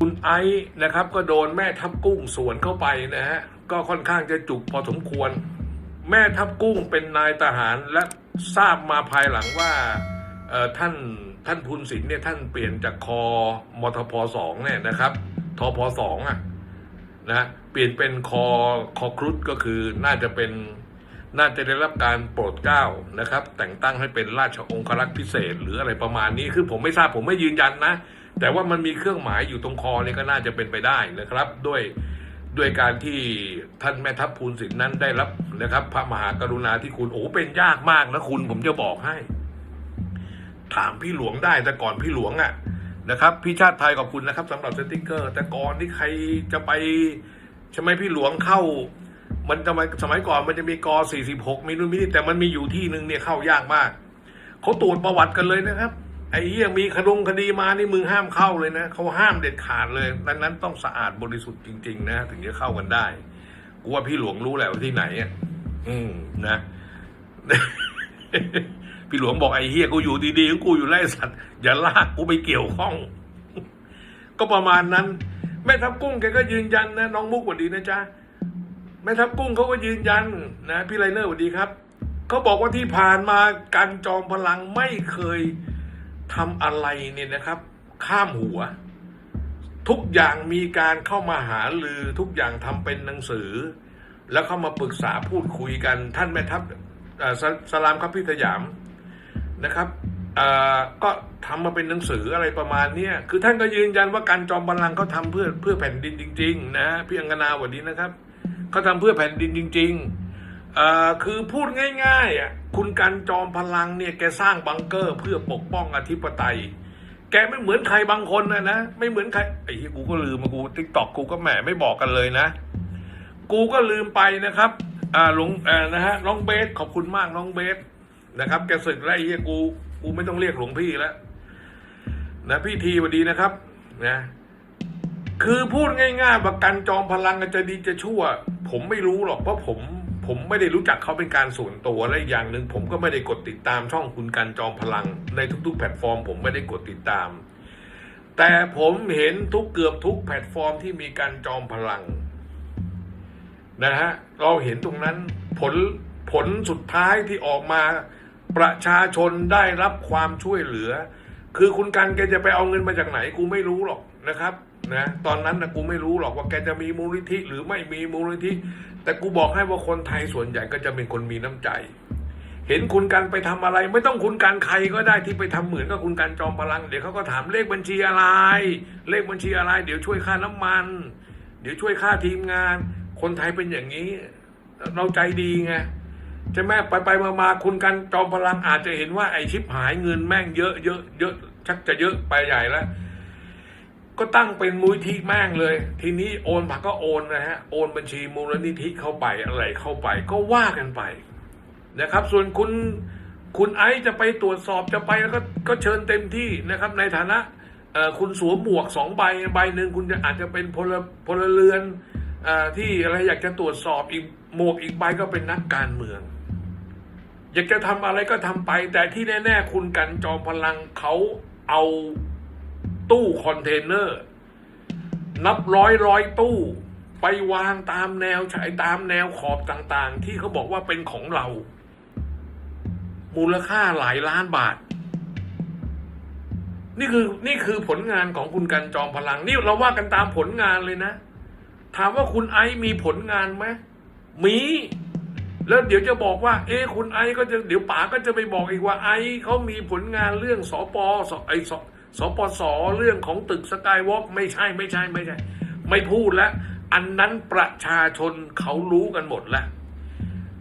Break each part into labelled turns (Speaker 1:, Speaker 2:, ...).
Speaker 1: คุณไอซ์นะครับ ก็โดนแม่ทับกุ้งสวนเข้าไปนะฮะก็ค่อนข้างจะจุกพอสมควร แม่ทับกุ้งเป็นนายทหารและทราบมาภายหลังว่าท่านท่านพูนศิลป์เนี่ยท่านเปลี่ยนจากคอมทพสองเนี่ยนะครับทพสองอะนะเปลี่ยนเป็นคอคอครุฑก็คือน่าจะเป็นน่าจะได้รับการโปรดเกล้านะครับ แต่งตั้งให้เป็นราชองครักษ์พิเศษ หรืออะไรประมาณนี้คือผมไม่ทราบผมไม่ยืนยันนะ แต่ว่ามันมีเครื่องหมายอยู่ตรงคอเนี่ยก็น่าจะเป็นไปได้นะครับ ด้วยด้วยการที่ท่านแม่ทัพภูนศิลป์นั้นได้รับนะครับ พระมหากรุณาธิคุณโอ้เป็นยากมากนะคุณผมจะบอกให้ ถามพี่หลวงได้แต่ก่อนพี่หลวงอะ่ะนะครับ พี่ชาติไทยขอบคุณนะครับสำหรับสติกเกอร์ แต่ก่อนที่ใครจะไปใช่ไหมพี่หลวงเข้า มันสมัยสมัยก่อนมันจะมีกอ46มีนู่นมีนี่แต่มันมีอยู่ที่หนึ่งเนี่ยเข้ายากมากเขาตรวจประวัติกันเลยนะครับ ไอ้เหี้ยมีคดงคดีมานี่มึงห้ามเข้าเลยนะเขาห้ามเด็ดขาดเลยดังนั้นต้องสะอาดบริสุทธิ์จริง ๆ นะ ถึงจะเข้ากันได้กูว่าพี่หลวงรู้แหละว่าที่ไหนอะอืมนะ พี่หลวงบอกไอ้เฮียกูอยู่ดีๆกูอยู่ไล่สัตว์อย่าลากกูไปเกี่ยวข้อง ก็ประมาณนั้น แม่ทัพกุ้งแกก็ยืนยันนะน้องมุกสวัสดีนะจ๊ะแม่ทัพกุ้งเขาก็ยืนยันนะพี่ไรเนอร์สวัสดีครับเขาบอกว่าที่ผ่านมาการจอมพลังไม่เคย ทำอะไรเนี่ยนะครับ ข้ามหัว ทุกอย่างมีการเข้ามาหาลือทุกอย่างทำเป็นหนังสือ แล้วเข้ามาปรึกษาพูดคุยกัน ท่านแม่ทัพสสลามครับพี่สยามนะครับก็ทำมาเป็นหนังสืออะไรประมาณเนี้ยคือท่านก็ยืนยันว่าการจอมบัลลังก์เขาทำเพื่อเพื่อแผ่นดินจริง ๆ นะพี่อังกนาวันนี้นะครับเขาทำเพื่อแผ่นดินจริง ๆ คือพูดง่ายๆอะคุณการจอมพลังเนี่ยแกสร้างบังเกอร์เพื่อปกป้องอธิปไตย แกไม่เหมือนใครบางคนนะนะไม่เหมือนใครไอ้ที่กูก็ลืมมากูติ๊กตอกกูก็แหมไม่บอกกันเลยนะ กูก็ลืมไปนะครับอ่าหลวงอ่านะฮะน้องเบสขอบคุณมากน้องเบสนะครับ แกศึกแล้วไอ้เหี้ยกูกูไม่ต้องเรียกหลวงพี่แล้วนะพี่ทีสวัสดีนะครับนะคือพูดง่ายๆว่าการจอมพลังจะดีจะชั่ว ผมไม่รู้หรอกเพราะผม ผมไม่ได้รู้จักเขาเป็นการส่วนตัวและอีกอย่างหนึ่งผมก็ไม่ได้กดติดตามช่องคุณการจอมพลัง ในทุกๆ แพลตฟอร์ม ผมไม่ได้กดติดตาม แต่ผมเห็นทุกเกือบทุกแพลตฟอร์มที่มีการจอมพลังนะฮะเราเห็นตรงนั้นผลผลสุดท้ายที่ออกมาประชาชนได้รับความช่วยเหลือ คือคุณกันแกจะไปเอาเงินมาจากไหนกูไม่รู้หรอกนะครับ นะตอนนั้นนะกูไม่รู้หรอกว่าแกจะมีมูลนิธิหรือไม่มีมูลนิธิ แต่กูบอกให้ว่าคนไทยส่วนใหญ่ก็จะเป็นคนมีน้ำใจ เห็นคุณกันไปทำอะไร ไม่ต้องคุณกันใครก็ได้ที่ไปทำเหมือนกับคุณกันจอมพลัง เดี๋ยวเขาก็ถามเลขบัญชีอะไร เลขบัญชีอะไร เดี๋ยวช่วยค่าน้ำมัน เดี๋ยวช่วยค่าทีมงาน คนไทยเป็นอย่างนี้ เราใจดีไงใช่ไหมไปไปมามาคุณกันจอมพลังอาจจะเห็นว่าไอชิปหายเงินแม่งเยอะเยอะเยอะชักจะเยอะไปใหญ่แล้ว ก็ตั้งเป็นมูลนิธิแม่งเลย ทีนี้โอนผักก็โอนนะฮะ โอนบัญชีมูลนิธิเข้าไปอะไรเข้าไป ก็ว่ากันไปนะครับ ส่วนคุณคุณไอซ์จะไปตรวจสอบจะไปแล้วก็ก็เชิญเต็มที่นะครับ ในฐานะคุณสวมหมวกสองใบใบหนึ่งคุณจะอาจจะเป็นพลพลเรือนอที่อะไรอยากจะตรวจสอบอีกหมวกอีกใบก็เป็นนักการเมือง อยากจะทำอะไรก็ทำไป แต่ที่แน่ ๆ คุณกันจอมพลังเขาเอา ตู้คอนเทนเนอร์ นับร้อยร้อยตู้ ไปวางตามแนวชายตามแนวขอบต่างๆ ที่เขาบอกว่าเป็นของเรา มูลค่าหลายล้านบาท นี่คือนี่คือผลงานของคุณกันจอมพลัง นี่เราว่ากันตามผลงานเลยนะ ถามว่าคุณไอมีผลงานไหมมีแล้วเดี๋ยวจะบอกว่า เอ๊คุณไอก็จะเดี๋ยวป๋าก็จะไปบอกอีกว่าไอเขามีผลงานเรื่องสปสไอส สปสเรื่องของตึกสกายวอล์กไม่ใช่ไม่ใช่ไม่ใช่ ไม่พูดแล้ว อันนั้นประชาชนเขารู้กันหมดแล้ว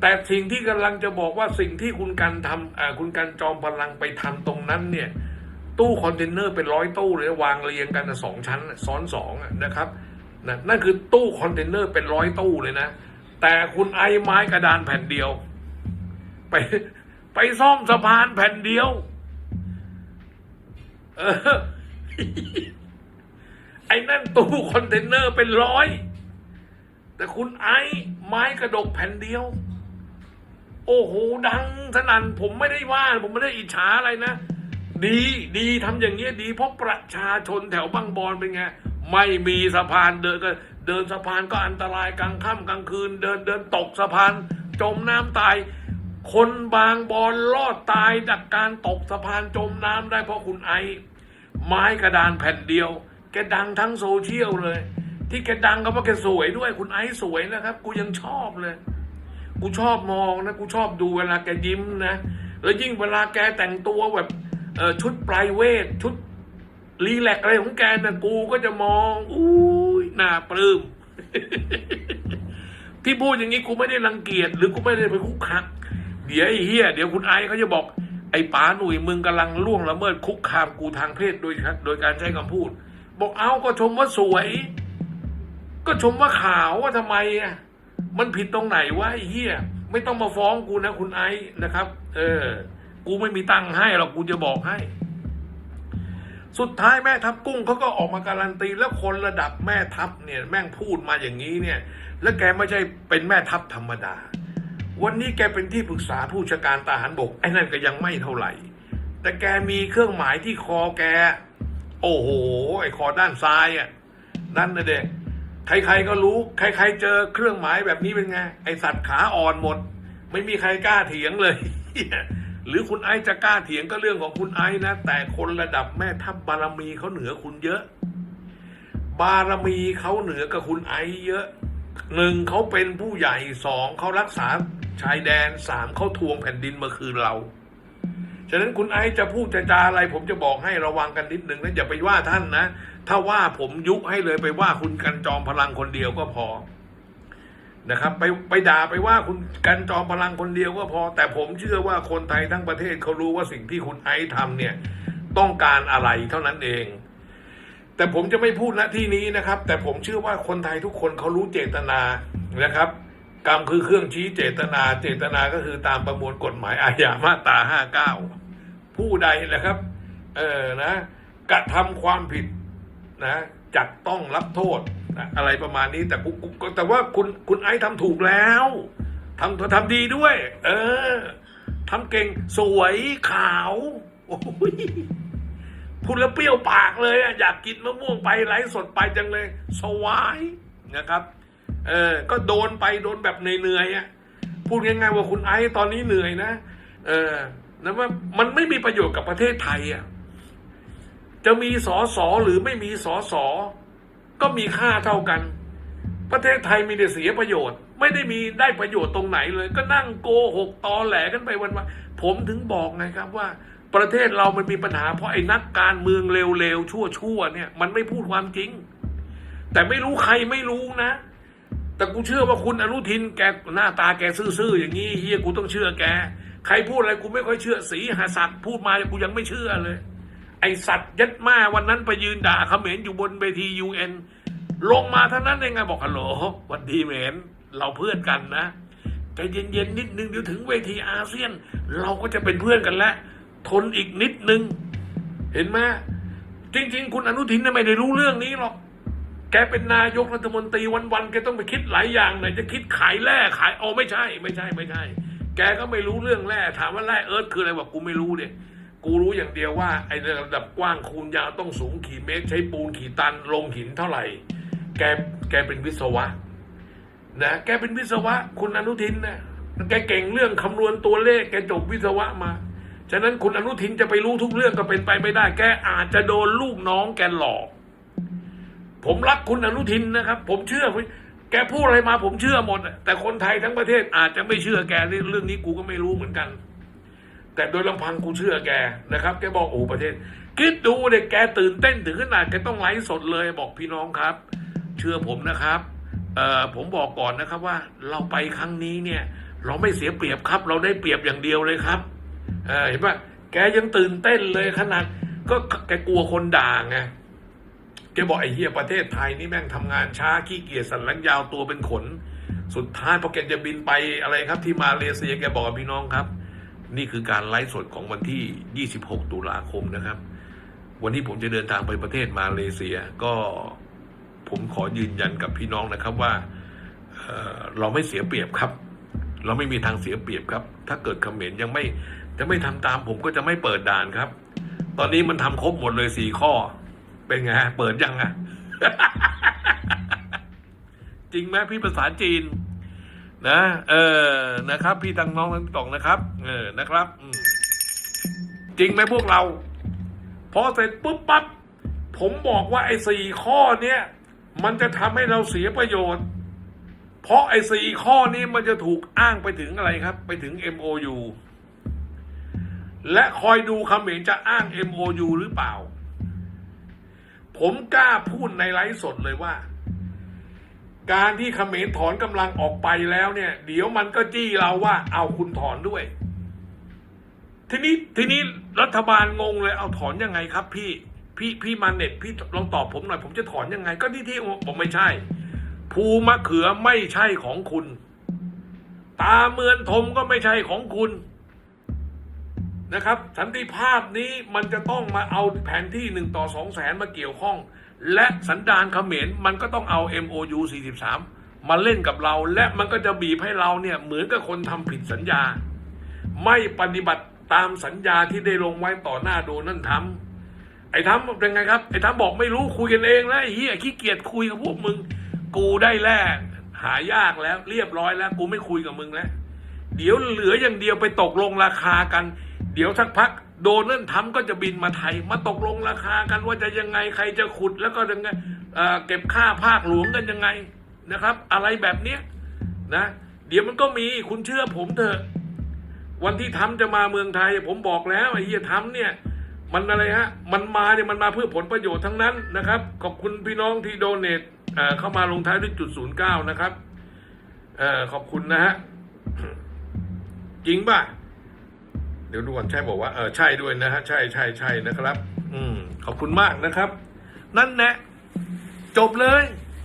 Speaker 1: แต่สิ่งที่กำลังจะบอกว่าสิ่งที่คุณกันทำคุณกันจอมพลังไปทำตรงนั้นเนี่ยตู้คอนเทนเนอร์เป็นร้อยตู้เลยวางเรียงกันสองชั้น ซ้อนสองนะครับนะนั่นคือตู้คอนเทนเนอร์เป็นร้อยตู้เลยนะ แต่คุณไอ้ไม้กระดานแผ่นเดียว ไปไปซ่อมสะพานแผ่นเดียว เออ ไอ้นั่นตู้คอนเทนเนอร์เป็นร้อย แต่คุณไอ้ไม้กระดกแผ่นเดียว โอ้โห ดังสนั่นผมไม่ได้ว่า ผมไม่ได้อิจฉาอะไรนะ ดีดีทำอย่างเงี้ยดีเพราะประชาชนแถวบางบอนเป็นไง ไม่มีสะพานเดินก็เดินสะพานก็อันตรายกลางค่ำกลางคืน เดินเดินตกสะพาน จมน้ำตาย คนบางบอนรอดตายจากการตกสะพานจมน้ำได้เพราะคุณไอ ไม้กระดานแผ่นเดียว แกดังทั้งโซเชียลเลย ที่แกดังก็เพราะแกสวยด้วยคุณไอสวยนะครับ กูยังชอบเลย กูชอบมองนะ กูชอบดูเวลาแกยิ้มนะ แล้วยิ่งเวลาแกแต่งตัวแบบชุดปลายเวทชุดรีแลกอะไรของแกนะกูก็จะมองอุ้ยหน่าปลื้มที่พูดอย่างนี้กูไม่ได้รังเกียจหรือกูไม่ได้ไปคุกคัก เดี๋ยวไอ้เฮียเดี๋ยวคุณไอเขาจะบอก ไอ้ป๋าหนุ่ยมึงกำลังล่วงละเมิดคุกคามกูทางเพศโดยโดยการใช้คำพูด บอกเอาก็ชมว่าสวย ก็ชมว่าขาวว่าทำไมอะมันผิดตรงไหนวะไอ้เหี้ยไม่ต้องมาฟ้องกูนะคุณไอนะครับ เออ กูไม่มีตังค์ให้หรอกกูจะบอกให้ สุดท้ายแม่ทัพกุ้งเขาก็ออกมาการันตีแล้วคนระดับแม่ทัพเนี่ย แม่งพูดมาอย่างนี้เนี่ย แล้วแกไม่ใช่เป็นแม่ทัพธรรมดา วันนี้แกเป็นที่ปรึกษาผู้จัดการทหารบกไอ้นั่นก็ยังไม่เท่าไหร่ แต่แกมีเครื่องหมายที่คอแก โอ้โหไอ้คอด้านซ้ายอะนั่นนะเด็กใครๆก็รู้ ใครๆเจอเครื่องหมายแบบนี้เป็นไง ไอสัตว์ขาอ่อนหมด ไม่มีใครกล้าเถียงเลย หรือคุณไอจะกล้าเถียงก็เรื่องของคุณไอนะ แต่คนระดับแม่ทัพบารมีเขาเหนือคุณเยอะ บารมีเขาเหนือกับคุณไอเยอะ หนึ่งเขาเป็นผู้ใหญ่สองเขารักษาชายแดนสามเขาทวงแผ่นดินมาคืนเรา ฉะนั้นคุณไอซ์จะพูดจะจาอะไร ผมจะบอกให้ระวังกันนิดนึงนะอย่าไปว่าท่านนะ ถ้าว่าผมยุให้เลยไปว่าคุณกันจอมพลังคนเดียวก็พอนะครับ ไปไปด่าไปว่าคุณกันจอมพลังคนเดียวก็พอ แต่ผมเชื่อว่าคนไทยทั้งประเทศเขารู้ว่าสิ่งที่คุณไอซ์ทำเนี่ย ต้องการอะไรเท่านั้นเอง แต่ผมจะไม่พูดณที่นี้นะครับ แต่ผมเชื่อว่าคนไทยทุกคนเขารู้เจตนานะครับกรรมคือเครื่องชี้เจตนา เจตนาก็คือตามประมวลกฎหมายอาญามาตราห้าเก้าผู้ใดนะครับ เออนะกระทำความผิดนะจักต้องรับโทษนะอะไรประมาณนี้แต่กูแต่ว่าคุณคุณไอซ์ทำถูกแล้วทำทำดีด้วย เออทำเก่งสวยขาว โอ้ย พูดแล้วเปรี้ยวปากเลยอะอยากกินมะม่วงไปไลฟ์สดไปจังเลย สวายนะครับ เออ ก็โดนไปโดนแบบเหนื่อยๆอะพูดง่ายๆว่าคุณไอซ์ตอนนี้เหนื่อยนะ เออนะว่ามันไม่มีประโยชน์กับประเทศไทยอะจะมีสอสอหรือไม่มีสอสอก็มีค่าเท่ากัน ประเทศไทยมีแต่เสียประโยชน์ ไม่ได้มีได้ประโยชน์ตรงไหนเลย ก็นั่งโกหกตอแหลกันไปวันๆผมถึงบอกไงครับว่า ประเทศเรามันมีปัญหาเพราะไอ้นักการเมืองเร็วๆ ชั่วๆเนี่ย มันไม่พูดความจริง แต่ไม่รู้ใครไม่รู้นะ แต่กูเชื่อว่าคุณอนุทินแกหน้าตาแกซื่อๆอย่างนี้เฮียกูต้องเชื่อแก ใครพูดอะไรกูไม่ค่อยเชื่อสีหาศักดิ์พูดมากูยังไม่เชื่อเลย ไอสัตว์ยัดมาวันนั้นไปยืนด่าเขมรอยู่บนเวทียูเอ็นลงมาเท่านั้นเองไงบอกฮัลโหลวันดีเหมนเราเพื่อนกันนะใจเย็นๆนิดนึงเดี๋ยวถึงเวทีอาเซียน เราก็จะเป็นเพื่อนกันแล้ว ทนอีกนิดนึง เห็นไหมจริง ๆ คุณอนุทินไม่ได้รู้เรื่องนี้หรอก แกเป็นนายกรัฐมนตรีวันๆแกต้องไปคิดหลายอย่างไหนจะคิดขายแร่ขายอ๋อไม่ใช่ ไม่ใช่ไม่ใช่ แกก็ไม่รู้เรื่องแร่ถามว่าแร่เอิร์ธคืออะไรบอกกูไม่รู้เนี่ยกูรู้อย่างเดียวว่าไอ้ระดับกว้างคูณยาวต้องสูงกี่เมตร ใช้ปูนกี่ตันลงหินเท่าไหร่ แกแกเป็นวิศวะนะแกเป็นวิศวะคุณอนุทินนะแกเก่งเรื่องคำนวณตัวเลข แกจบวิศวะมา ฉะนั้นคุณอนุทินจะไปรู้ทุกเรื่องก็เป็นไปไม่ได้ แกอาจจะโดนลูกน้องแกหลอก ผมรักคุณอนุทินนะครับ ผมเชื่อ แกพูดอะไรมาผมเชื่อหมด แต่คนไทยทั้งประเทศอาจจะไม่เชื่อแกเรื่องนี้กูก็ไม่รู้เหมือนกัน แต่โดยลำพังกูเชื่อแกนะครับ แกบอกโอ้ประเทศ คิดดูเด็กแกตื่นเต้นถึงขนาดแกต้องไลฟ์สดเลยบอกพี่น้องครับ เชื่อผมนะครับเออผมบอกก่อนนะครับว่าเราไปครั้งนี้เนี่ย เราไม่เสียเปรียบครับ เราได้เปรียบอย่างเดียวเลยครับ เออเห็นปะแกยังตื่นเต้นเลยขนาดก็แกกลัวคนด่าไงแกบอกไอ้เหี้ยประเทศไทยนี่แม่งทำงานช้าขี้เกียจสันหลังยาวตัวเป็นขน สุดท้ายพอแกจะบินไปอะไรครับ ที่มาเลเซียแกบอกกับพี่น้องครับ นี่คือการไลฟ์สดของวันที่ 26 ตุลาคมนะครับ วันที่ผมจะเดินทางไปประเทศมาเลเซีย ก็ผมขอยืนยันกับพี่น้องนะครับว่าเอ่อเราไม่เสียเปรียบครับ เราไม่มีทางเสียเปรียบครับ ถ้าเกิดเขมรยังไม่ จะไม่ทำตามผมก็จะไม่เปิดด่านครับ ตอนนี้มันทำครบหมดเลยสี่ข้อ เป็นไงฮะ เปิดยังอะจริงไหมพี่ภาษาจีน นะ เออนะครับ พี่ตังน้องทั้งสองนะครับ เออนะครับจริงไหมพวกเรา พอเสร็จปุ๊บปั๊บผมบอกว่าไอ้สี่ข้อเนี้ยมันจะทำให้เราเสียประโยชน์ เพราะไอ้สี่ข้อนี้มันจะถูกอ้างไปถึงอะไรครับ ไปถึง MOU และคอยดูคำเขมนจะอ้าง MOU หรือเปล่า ผมกล้าพูดในไลฟ์สดเลยว่า การที่เขมรถอนกำลังออกไปแล้วเนี่ย เดี๋ยวมันก็จี้เราว่า เอาคุณถอนด้วย ทีนี้ทีนี้รัฐบาลงงเลย เอาถอนยังไงครับ พี่พี่พี่มาเน็ตพี่ลองตอบผมหน่อยผมจะถอนยังไง ก็ที่ที่ผมไม่ใช่ ภูมะเขือไม่ใช่ของคุณ ตาเมือนทมก็ไม่ใช่ของคุณ นะครับ สันติภาพนี้มันจะต้องมาเอาแผนที่หนึ่งต่อสองแสนมาเกี่ยวข้อง และสันดานเขมรมันก็ต้องเอา MOU 43 มาเล่นกับเรา และมันก็จะบีบให้เราเนี่ยเหมือนกับคนทำผิดสัญญา ไม่ปฏิบัติตามสัญญาที่ได้ลงไว้ต่อหน้าโดนั่นทำไอ้ทำเป็นไงครับ ไอ้ทำบอกไม่รู้คุยกันเองแล้วไอ้เฮียขี้เกียจคุยกับพวกมึง กูได้แลกหายากแล้ว เรียบร้อยแล้ว กูไม่คุยกับมึงแล้ว เดี๋ยวเหลืออย่างเดียวไปตกลงราคากัน เดี๋ยวสักพักโดนัลด์ทรัมป์ก็จะบินมาไทย มาตกลงราคากันว่าจะยังไงใครจะขุดแล้วก็ยังไงเเก็บค่าภาคหลวงกันยังไงนะครับ อะไรแบบเนี้ยนะเดี๋ยวมันก็มีคุณเชื่อผมเถอะ วันที่ทำจะมาเมืองไทย ผมบอกแล้วไอ้เฮียทำเนี่ย มันอะไรฮะ มันมาเนี่ยมันมาเพื่อผลประโยชน์ทั้งนั้นนะครับ ขอบคุณพี่น้องที่โดเนทเเข้ามาลงท้ายด้วยจุดศูนย์เก้านะครับอขอบคุณนะฮะจริงป่ะ เดี๋ยวดูก่อนใช่บอกว่าเออใช่ด้วยนะฮะใช่ใช่ใช่นะครับ อืมขอบคุณมากนะครับ นั่นแหละจบเลย